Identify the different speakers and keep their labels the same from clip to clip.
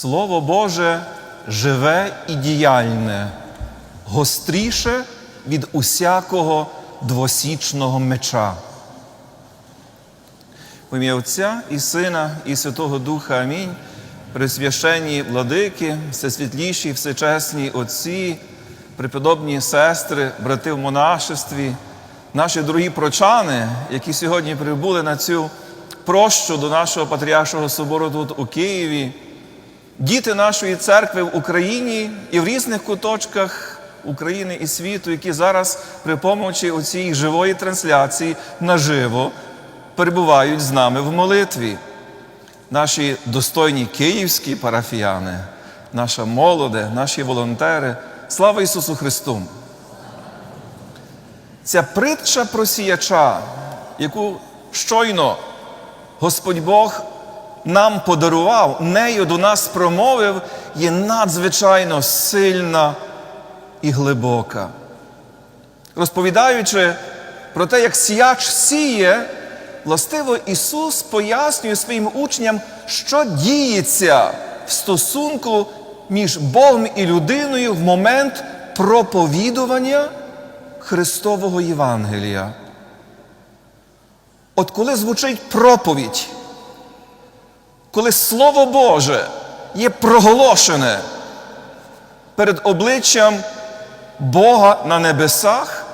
Speaker 1: Слово Боже живе і діяльне, гостріше від усякого двосічного меча. В ім'я Отця і Сина, і Святого Духа Амінь. Пресвященні владики, всесвітліші, всечесні отці, преподобні сестри, брати в монашестві, наші дорогі прочани, які сьогодні прибули на цю прощу до нашого Патріаршого собору тут у Києві, діти нашої церкви в Україні і в різних куточках України і світу, які зараз при помочі у цій живої трансляції наживо перебувають з нами в молитві. Наші достойні київські парафіяни, наша молоде, наші волонтери. Слава Ісусу Христу! Ця притча про сіяча, яку щойно Господь Бог нам подарував, нею до нас промовив, є надзвичайно сильна і глибока. Розповідаючи про те, як сіяч сіє, властиво Ісус пояснює своїм учням, що діється в стосунку між Богом і людиною в момент проповідування Христового Євангелія. От коли звучить проповідь, коли Слово Боже є проголошене перед обличчям Бога на небесах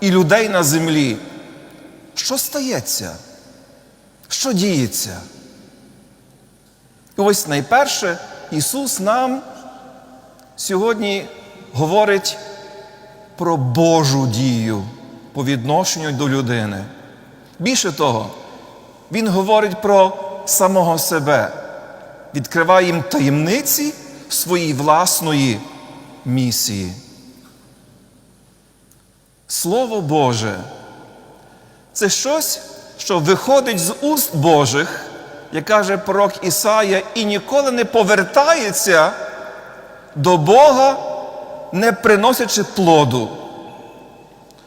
Speaker 1: і людей на землі, що стається? Що діється? І ось найперше Ісус нам сьогодні говорить про Божу дію по відношенню до людини. Більше того, Він говорить про самого себе, відкриває їм таємниці своєї власної місії. Слово Боже це щось, що виходить з уст Божих, як каже пророк Ісая, і ніколи не повертається до Бога, не приносячи плоду.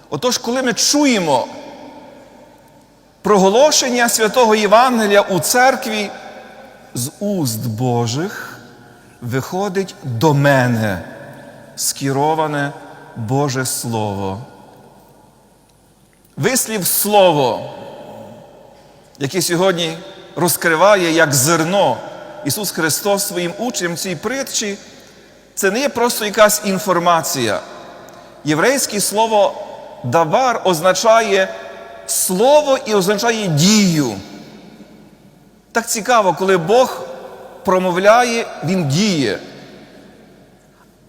Speaker 1: Отож, коли ми чуємо проголошення святого Євангелія у церкві, з уст Божих виходить до мене скероване Боже Слово. Вислів Слово, яке сьогодні розкриває як зерно Ісус Христос своїм учням цій притчі, це не є просто якась інформація. Єврейське слово давар означає слово і означає дію. Так цікаво, коли Бог промовляє, Він діє.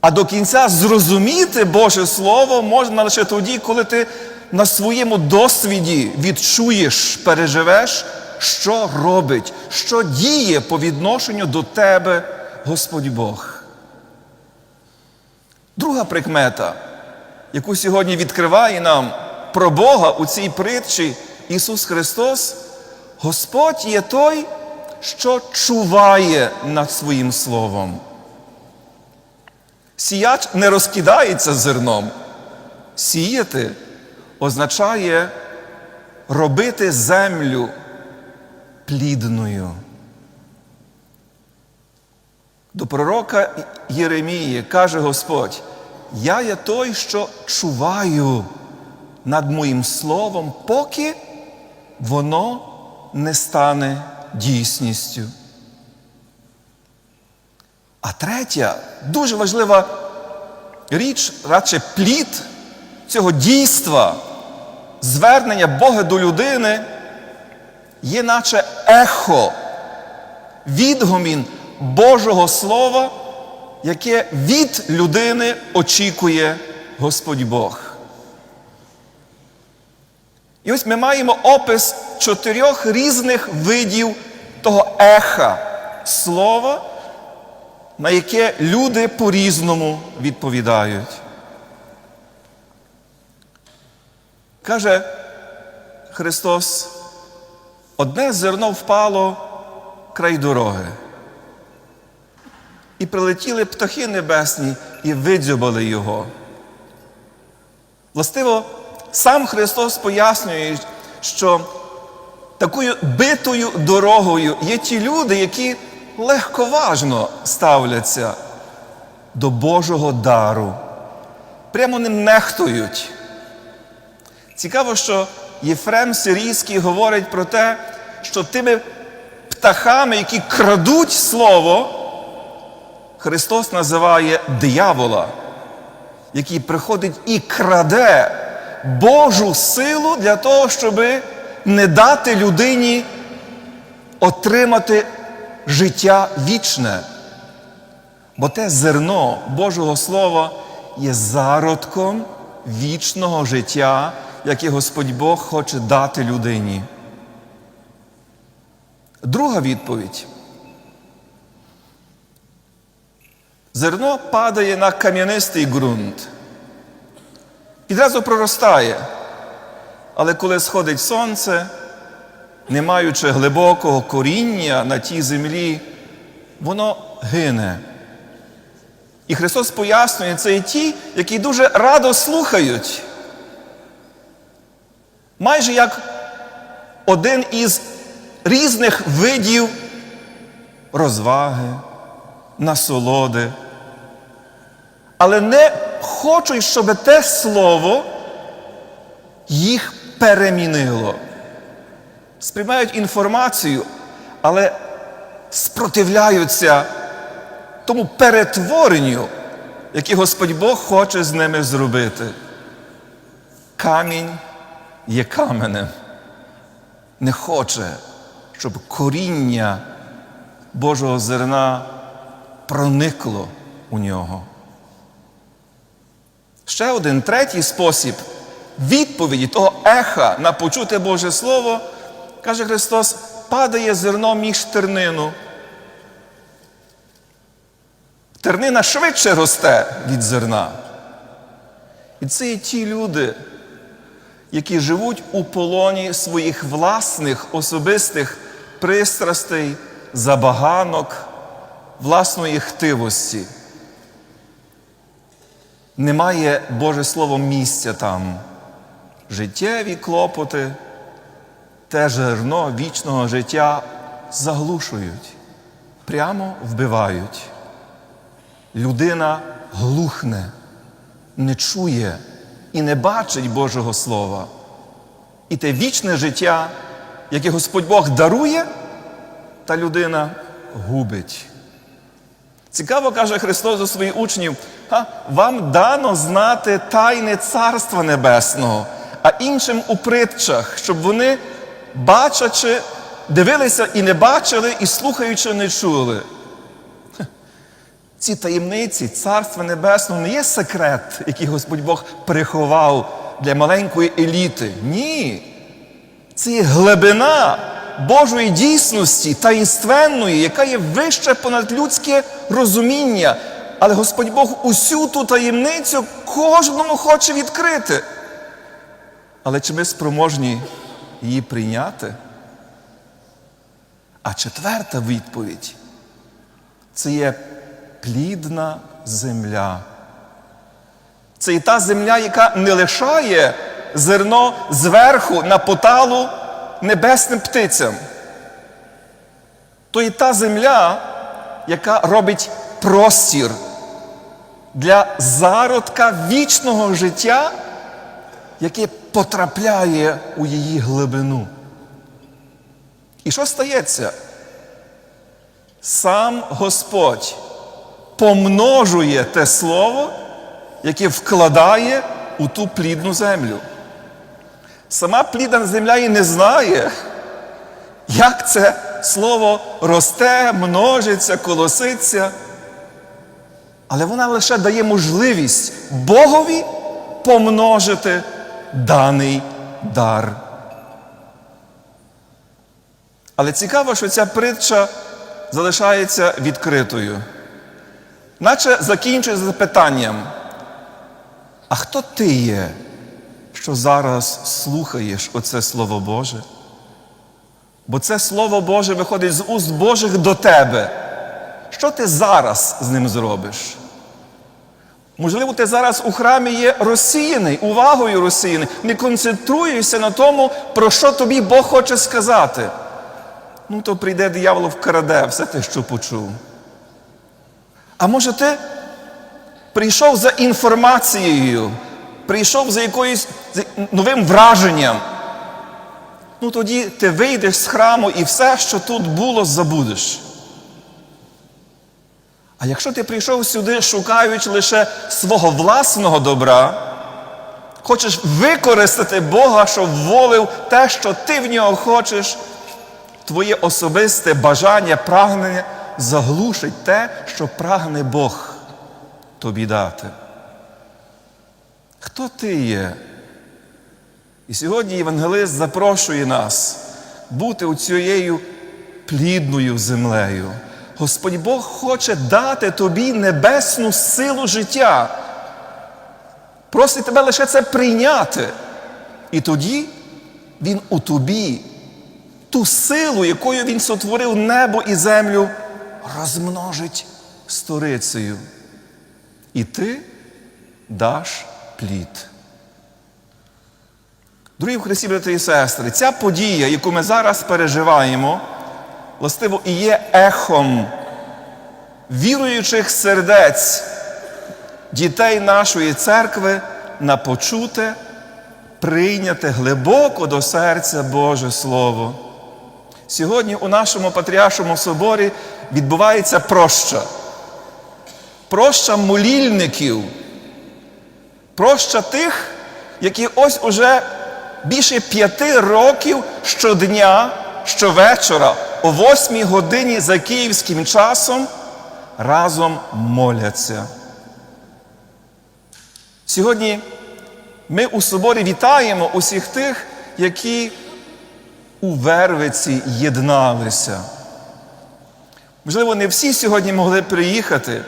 Speaker 1: А до кінця зрозуміти Боже Слово можна лише тоді, коли ти на своєму досвіді відчуєш, переживеш, що робить, що діє по відношенню до тебе Господь Бог. Друга прикмета, яку сьогодні відкриває нам про Бога у цій притчі Ісус Христос, Господь є той, що чуває над своїм Словом. Сіяч не розкидається зерном. Сіяти означає робити землю плідною. До пророка Єремії каже Господь: Я є той, що чуваю над моїм словом, поки воно не стане дійсністю. А третя, дуже важлива річ, радше плід цього дійства, звернення Бога до людини, є наче ехо, відгомін Божого Слова, яке від людини очікує Господь Бог. І ось ми маємо опис чотирьох різних видів того еха слова, на яке люди по-різному відповідають. Каже Христос, одне зерно впало край дороги. І прилетіли птахи небесні і видзюбали його. Властиво, сам Христос пояснює, що такою битою дорогою є ті люди, які легковажно ставляться до Божого дару, прямо ним нехтують. Цікаво, що Єфрем Сирійський говорить про те, що тими птахами, які крадуть слово, Христос називає диявола, який приходить і краде Божу силу для того, щоб не дати людині отримати життя вічне. Бо те зерно Божого Слова є зародком вічного життя, яке Господь Бог хоче дати людині. Друга відповідь. Зерно падає на кам'янистий ґрунт. Відразу проростає. Але коли сходить сонце, не маючи глибокого коріння на тій землі, воно гине. І Христос пояснює, це і ті, які дуже радо слухають. Майже як один із різних видів розваги, насолоди. Але не хочуть, щоб те слово їх перемінило. Сприймають інформацію, але спротивляються тому перетворенню, яке Господь Бог хоче з ними зробити. Камінь є каменем. Не хоче, щоб коріння Божого зерна проникло у нього. Ще один третій спосіб відповіді того еха на почуте Боже Слово, каже Христос, падає зерно між тернину. Тернина швидше росте від зерна. І це є ті люди, які живуть у полоні своїх власних особистих пристрастей, забаганок, власної хтивості. Немає Боже Слово місця там. Життєві клопоти, те жерно вічного життя заглушують, прямо вбивають. Людина глухне, не чує і не бачить Божого Слова. І те вічне життя, яке Господь Бог дарує, та людина губить. Цікаво каже Христос до своїх учнів, «Ха, вам дано знати тайни Царства Небесного, а іншим у притчах, щоб вони, бачачи, дивилися і не бачили, і слухаючи, не чули. Ці таємниці Царства Небесного не є секрет, який Господь Бог приховав для маленької еліти. Ні. Це є глибина Божої дійсності, таїнственної, яка є вище понад людське розуміння. Але Господь Бог усю ту таємницю кожному хоче відкрити. Але чи ми спроможні її прийняти? А четверта відповідь це є плідна земля. Це і та земля, яка не лишає зерно зверху на поталу небесним птицям. То і та земля, яка робить простір для зародка вічного життя, яке потрапляє у її глибину. І що стається? Сам Господь помножує те слово, яке вкладає у ту плідну землю. Сама плідна земля і не знає, як це слово росте, множиться, колоситься. Але вона лише дає можливість Богові помножити даний дар. Але цікаво, що ця притча залишається відкритою. Наче закінчується запитанням, а хто ти є, що зараз слухаєш оце Слово Боже? Бо це Слово Боже виходить з уст Божих до тебе. Що ти зараз з ним зробиш? Можливо, ти зараз у храмі є розсіяний, увагою розсіяний, не концентруєшся на тому, про що тобі Бог хоче сказати. ну то прийде диявол вкраде все те, що почув. А може ти прийшов за інформацією, прийшов за якоюсь новим враженням. Ну тоді ти вийдеш з храму і все, що тут було, забудеш. А якщо ти прийшов сюди, шукаючи лише свого власного добра, хочеш використати Бога, щоб волив те, що ти в нього хочеш, твоє особисте бажання, прагнення заглушить те, що прагне Бог тобі дати. Хто ти є? І сьогодні Євангелист запрошує нас бути цією плідною землею. Господь Бог хоче дати тобі небесну силу життя. Просить тебе лише це прийняти. І тоді Він у тобі ту силу, якою Він сотворив небо і землю, розмножить сторицею. І ти даш плід. Дорогі в Христі, брати і сестри, ця подія, яку ми зараз переживаємо, властиво і є ехом віруючих сердець дітей нашої церкви на почуте, прийняте глибоко до серця Боже Слово. Сьогодні у нашому Патріаршому соборі відбувається проща. Проща молільників, проща тих, які ось уже більше п'яти років щодня, щовечора, о восьмій годині за київським часом разом моляться. Сьогодні ми у соборі вітаємо усіх тих, які у Вервиці єдналися. Можливо, не всі сьогодні могли приїхати,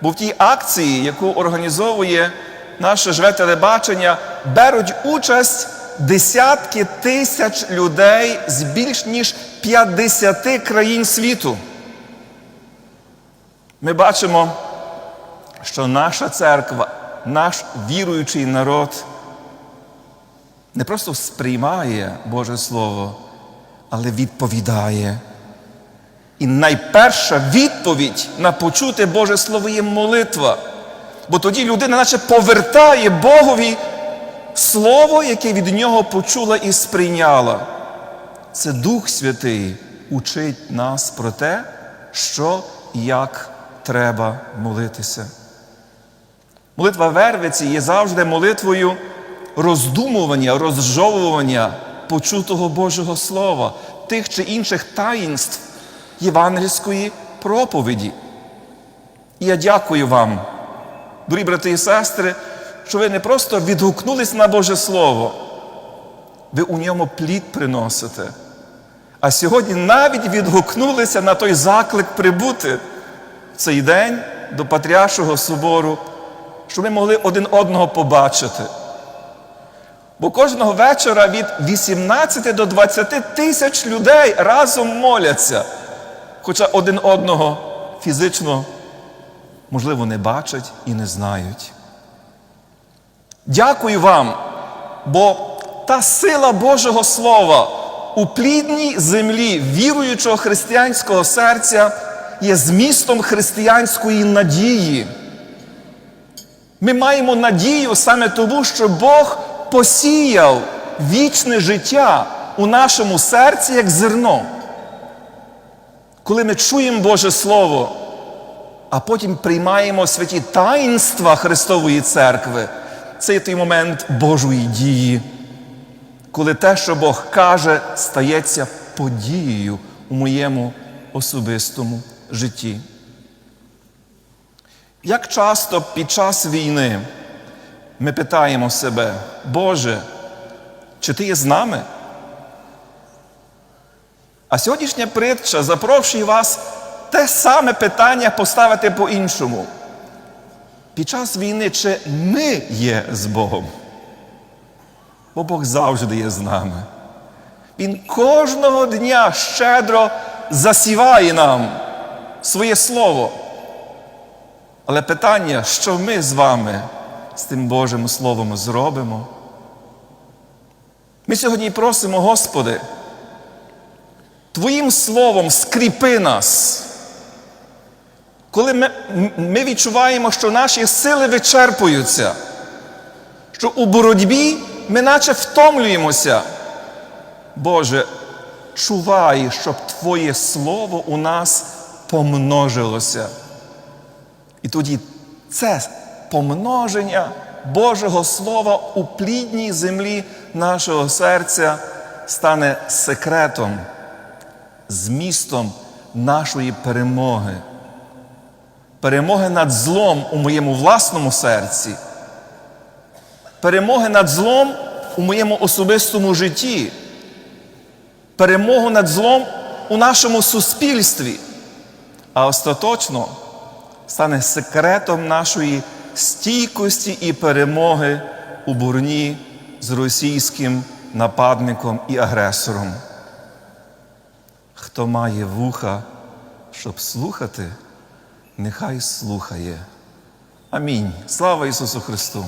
Speaker 1: бо в тій акції, яку організовує наше живе телебачення, беруть участь десятки тисяч людей з більш ніж 50 країн світу. Ми бачимо, що наша церква, наш віруючий народ не просто сприймає Боже Слово, але відповідає. І найперша відповідь на почуте Боже Слово є молитва. Бо тоді людина наче повертає Богові Слово, яке від нього почула і сприйняла. Це Дух Святий учить нас про те, що і як треба молитися. Молитва Вервиці є завжди молитвою роздумування, розжовування почутого Божого Слова, тих чи інших таїнств євангельської проповіді. І я дякую вам, дорогі брати і сестри, що ви не просто відгукнулись на Боже Слово, ви у ньому плід приносите. А сьогодні навіть відгукнулися на той заклик прибути в цей день до Патріаршого собору, щоб ми могли один одного побачити. Бо кожного вечора від 18 до 20 тисяч людей разом моляться, хоча один одного фізично, можливо, не бачать і не знають. Дякую вам, бо та сила Божого Слова у плідній землі віруючого християнського серця є змістом християнської надії. Ми маємо надію саме тому, що Бог посіяв вічне життя у нашому серці як зерно. Коли ми чуємо Боже Слово, а потім приймаємо святі таїнства Христової церкви, це той момент Божої дії, коли те, що Бог каже, стається подією у моєму особистому житті. Як часто під час війни ми питаємо себе, Боже, чи ти є з нами? А сьогоднішня притча запрошує вас те саме питання поставити по-іншому. Під час війни, чи ми є з Богом? Бо Бог завжди є з нами. Він кожного дня щедро засіває нам своє слово. Але питання, що ми з вами з тим Божим Словом зробимо? Ми сьогодні просимо, Господи, Твоїм словом скріпи нас. Коли ми, ми відчуваємо, що наші сили вичерпуються, що у боротьбі ми наче втомлюємося. Боже, чувай, щоб Твоє Слово у нас помножилося. І тоді це помноження Божого Слова у плідній землі нашого серця стане секретом, змістом нашої перемоги. Перемоги над злом у моєму власному серці, перемоги над злом у моєму особистому житті, перемогу над злом у нашому суспільстві, а остаточно стане секретом нашої стійкості і перемоги у бурні з російським нападником і агресором. Хто має вуха, щоб слухати, нехай слухає. Амінь. Слава Ісусу Христу!